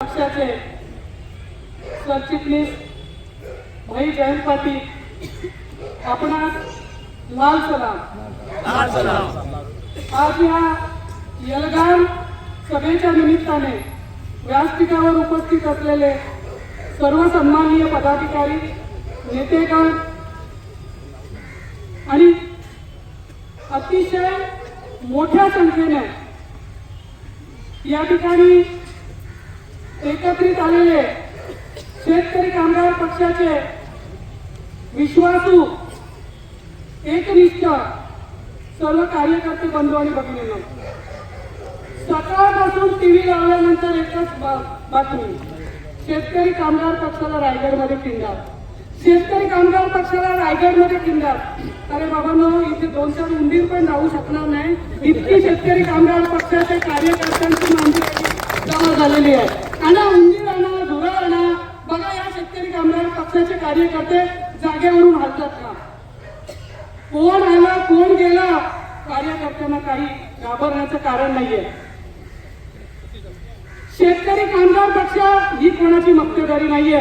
पक्षाचे सरचिटणीस भाई जयंत पाटील आपणास लाल सलाम. आज या यलगाव सभेच्या निमित्ताने व्यासपीठावर उपस्थित असलेले सर्व सन्माननीय पदाधिकारी नेतेगण आणि अतिशय मोठ्या संख्येने या ठिकाणी एकत्रित आलेले शेतकरी कामगार पक्षाचे विश्वासू एकनिष्ठ सर्व कार्यकर्ते बंधू आणि भगिनींनो सकाळपासून टीव्ही लावल्यानंतर एकच बातमी. शेतकरी कामगार पक्षाला रायगडमध्ये किंडार. शेतकरी कामगार पक्षाला रायगडमध्ये किंडात अरे बाबांनो इथे दोन चार उंदीर पण जाऊ शकणार नाही. इतकी शेतकरी कामगार पक्षाच्या कार्यकर्त्यांची मांडणी जमा झालेली आहे. आणा उंदीर आणा धुरा आणा बघा या शेतकरी कामगार पक्षाचे कार्यकर्ते जागेवरून हलतात का? कोण आला कोण गेला? कार्यकर्त्यांना काही घाबरण्याचं कारण नाहीये. शेतकरी कामगार पक्ष ही कोणाची मक्तेदारी नाहीये.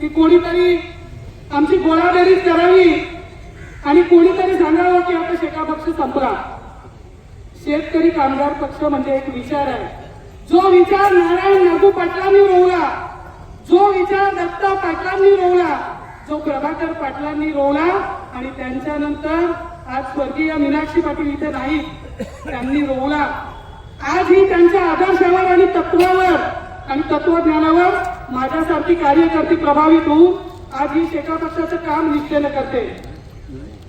की कोणीतरी आमची गोळाबेरीज करावी आणि कोणीतरी सांगावं की आता शेका पक्ष संपला. शेतकरी कामगार पक्ष म्हणजे एक विचार आहे. जो विचार नारायण नागू पाटलांनी रोवला जो विचार दत्ता पाटलांनी रोवला जो प्रभाकर पाटलांनी रोवला आणि त्यांच्यानंतर आज स्वर्गीय मीनाक्षी पाटील इथे नाही त्यांनी रोवला. आज ही त्यांच्या आदर्शावर आणि तत्वावर आणि तत्वज्ञानावर माझ्यासारखी कार्यकर्ती प्रभावित होऊन आज ही शेका पक्षाचं काम निश्चयनं करते.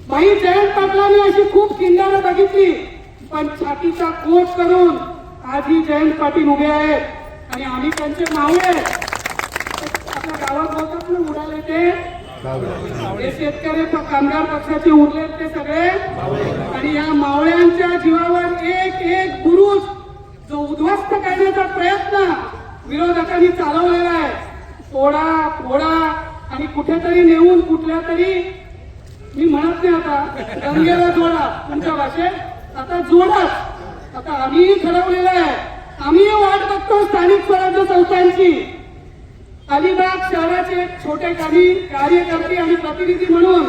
बाई जयंत पाटलांनी अशी खूप किल्ल्यानं बघितली पण छातीचा कोट करून आज ही जयंत पाटील उभे आहेत आणि आम्ही त्यांचे मावळे आपल्या गावात बोलतात ना उडाले ते. शेतकरी कामगार पक्षाचे उरले ते सगळे. आणि या मावळ्यांच्या जीवावर एक एक बुरुज जो उद्ध्वस्त करण्याचा प्रयत्न विरोधकांनी चालवलेला आहे. तोडा फोडा आणि कुठेतरी नेऊन कुठल्या तरी मी म्हणत नाही आता गंगेला जोडा. तुमच्या भाषेत? आता जोडाच आता आम्ही ठरवलेलं आहे. आम्ही वाट बघतो स्थानिक स्वराज्य संस्थांची. अलिबाग शहराचे छोटे काही कार्यकर्ते आणि प्रतिनिधी म्हणून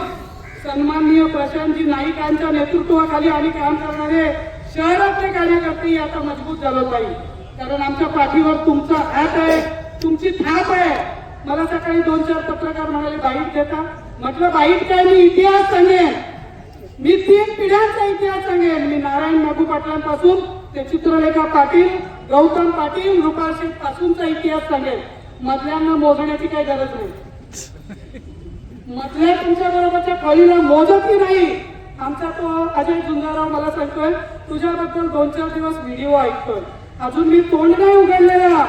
सन्माननीय प्रशांतजी नाईकांच्या नेतृत्वाखाली आम्ही काम करणारे शहरातले कार्यकर्ते आता मजबूत झालो पाहिजे कारण आमच्या पाठीवर तुमचा हात आहे. तुमची थाप आहे. मला सकाळी दोन चार पत्रकार म्हणाले बाईट देता. म्हटलं बाईट काय मी इतिहास सांगेन. मी तीन पिढ्यांचा इतिहास सांगेन मी नारायण नागू पाटलांपासून ते चित्रलेखा पाटील गौतम पाटील रुपाल पासूनचा इतिहास सांगेन. मधल्यांना मोजण्याची काही गरज नाही. मधल्या तुमच्या बरोबरच्या फळीला मोजतही नाही. आमचा तो अजय झुंजाराव मला सांगतोय तुझ्याबद्दल दोन चार दिवस व्हिडिओ ऐकतोय. अजून मी तोंड नाही उघडलेला.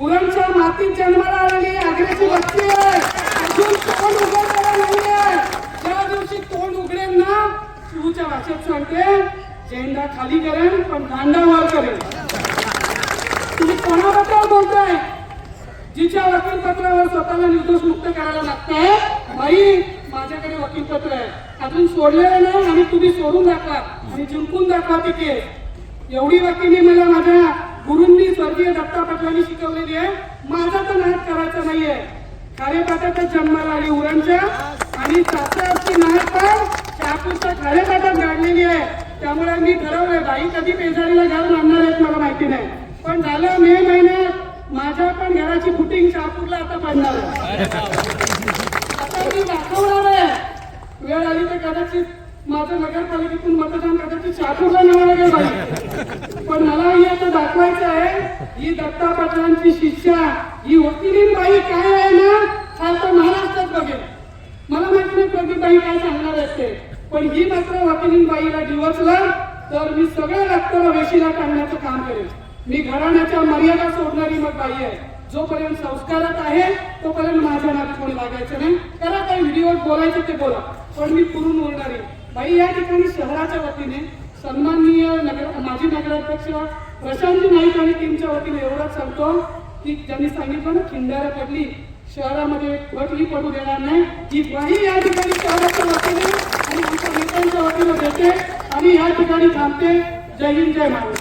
उरणच्या मातीत जन्माला आलेली आग्र्याची बच्ची आहे. अजून तोंड उघडलेला नाही आहे दिवशी तोंड उघडेल ना तुझ्या भाषेत सांगते झेंडा खाली करेन पण दांडा वर करेन. तुम्ही कोणाबद्दल बोलताय? जिच्या वकीलपत्रावर स्वतःला निर्दोष मुक्त करायला लागतंय? बाई माझ्याकडे वकीलपत्र आहे. अजून सोडलेलं नाही आणि तुम्ही सोडून दाखवा आणि जिंकून दाखवा तिथे. एवढी वकिली मला माझ्या गुरुंनी स्वर्गीय दत्ता पाटलांनी शिकवलेली आहे. माझा तर नाद करायचा नाहीये. खारेपाटातच जन्माला आली उरणच्या आणि सासरची नाद पण शहापूरच्या खारेपाटात गाडलेली आहे. त्यामुळे मी ठरवलं बाई कधी पेजारीला घालून आणणार आहेत मला माहिती नाही. पण झालं मे महिन्यात माझ्या पण घराची फुटिंग शहापूरला आता पडणार आहे. आता मी दाखवणार आहे. वेळ आली तर कदाचित माझं नगरपालिकेतून मतदान कदाचित शहापूरला न्यावं लागेल बाई. पण मला ही आता दाखवायचं आहे ही दत्ता पाटलांची शिष्या ही वकिलीन बाई काय आहे ना हा आता महाराष्ट्रात बघेल मला माहिती नाही काय सांगणार असते? पण ही मात्र वकिलीन बाईला डिवचला तर मी सगळ्या रक्ताला वेशीला काढण्याचं काम करेल मी घराण्याच्या मर्यादा सोडणारी मग बाई आहे. जोपर्यंत संस्कारात आहे तोपर्यंत माझ्या नावे कोणी लागायचं नाही. करा काही व्हिडिओ बोलायचं ते बोला. पण मी पुरून उरणारी. बाई या ठिकाणी शहराच्या वतीने सन्माननीय नगर माजी नगराध्यक्ष प्रशांत नाईक आणि टीमच्या वतीने एवढंच सांगतो. की ज्यांनी सांगितलं ना खिंडारा पडली. शहरामध्ये घटही पडू देणार नाही. ही ग्वाही या ठिकाणी शहराच्या वतीने आणि आमच्या नेत्यांच्या वतीने देते. आणि या ठिकाणी थांबते. जय हिंद जय महाराष्ट्र.